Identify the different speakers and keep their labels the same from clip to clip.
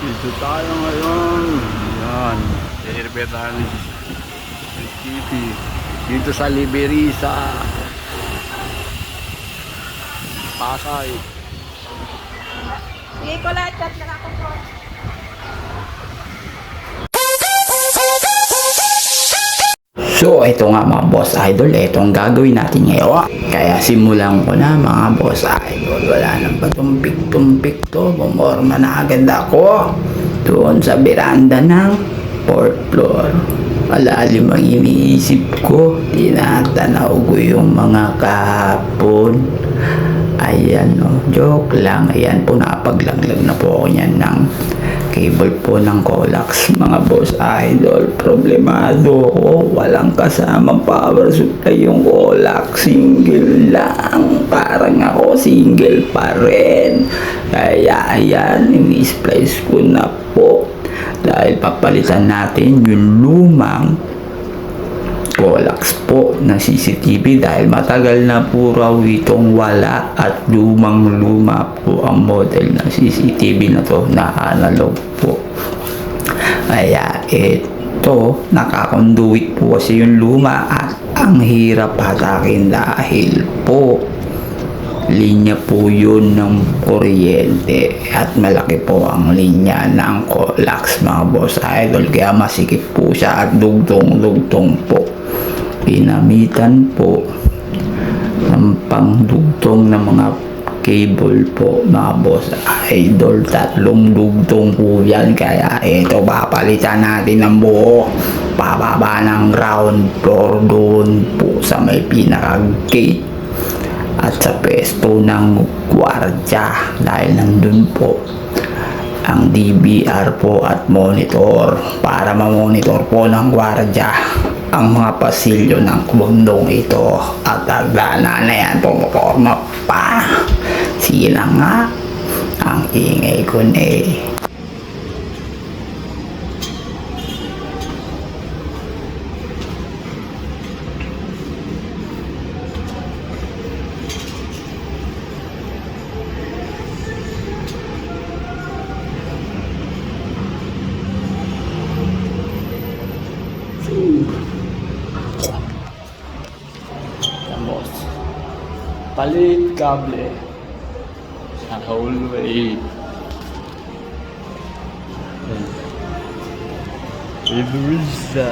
Speaker 1: Dito tayo ngayon. Yan. Ng TV. Dito sa Liberisa. Pasay.
Speaker 2: Sige ko lahat kat nakakontrol.
Speaker 3: So, ito nga mga boss idol, ito ang gagawin natin ngayon. Kaya simulan ko na mga boss idol. Wala nang patumpik-tumpik to. Bumorma na agad ako. Doon sa veranda ng fourth floor. Malalim ang iniisip ko. Tinatanaw ko yung mga kahapon. Ayan o, joke lang. Ayan po, nakapaglaglag na po ako niyan ng cable po ng Colax. Mga boss idol, problemado ko. Walang kasamang power supply yung Colax. Single lang. Parang ako, single pa rin. Kaya ayan, ini-splice ko na po. Dahil papalitan natin yung lumang Colax po ng CCTV dahil matagal na po raw itong wala at lumang luma po ang model ng CCTV na to na analog po. Kaya ito, nakakonduit po kasi yung luma at ang hirap hatakin dahil po linya po yun ng kuryente. At malaki po ang linya ng Colax mga boss idol. Kaya masikip po siya at dugtong-dugtong po. Pinamitan po ng pangdugtong ng mga cable po mga boss idol. Tatlong dugtong po yan. Kaya ito papalitan natin ng buo pababa ng ground floor doon po sa may pinaka gate at sa pesto ng gwardya dahil nandun po ang DBR po at monitor para ma-monitor po ng gwardya ang mga pasilyo ng bundong ito. At agdana na yan pumuporma pa. Sila nga ang ingay ko na eh
Speaker 1: Palit kable. Sa kaul eh.
Speaker 2: Luisa.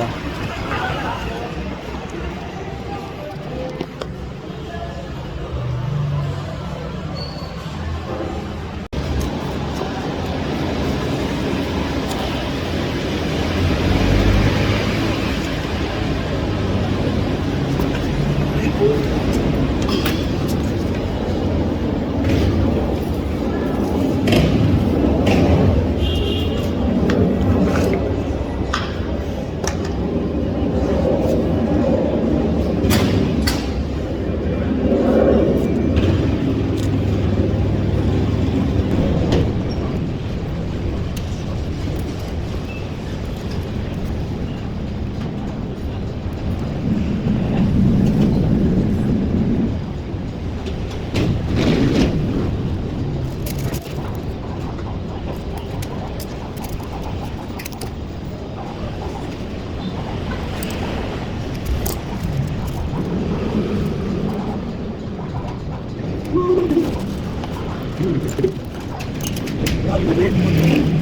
Speaker 2: Thank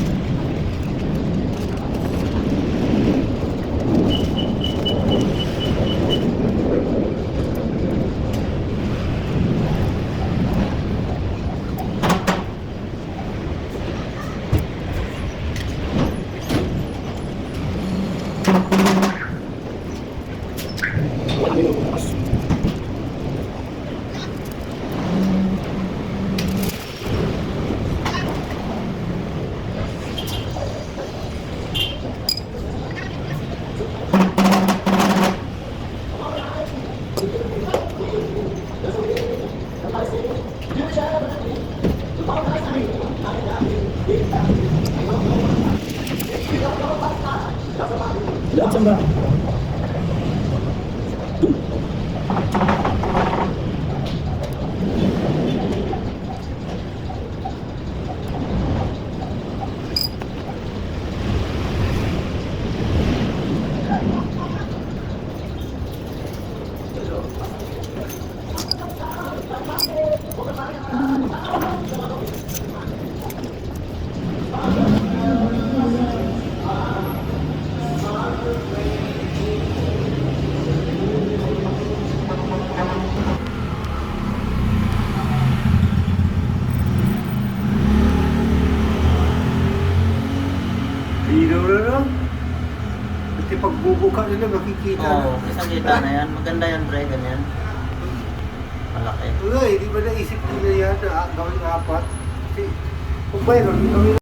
Speaker 2: you. trong đời. Pagbubuka nila makikita
Speaker 4: Oo,
Speaker 2: na.
Speaker 4: isang kita na yan. Maganda yan, pre, ganyan. Malaki.
Speaker 2: Wala eh, di ba naisip nila yan na ah, gawing apat? Kasi kung mayroon, gawin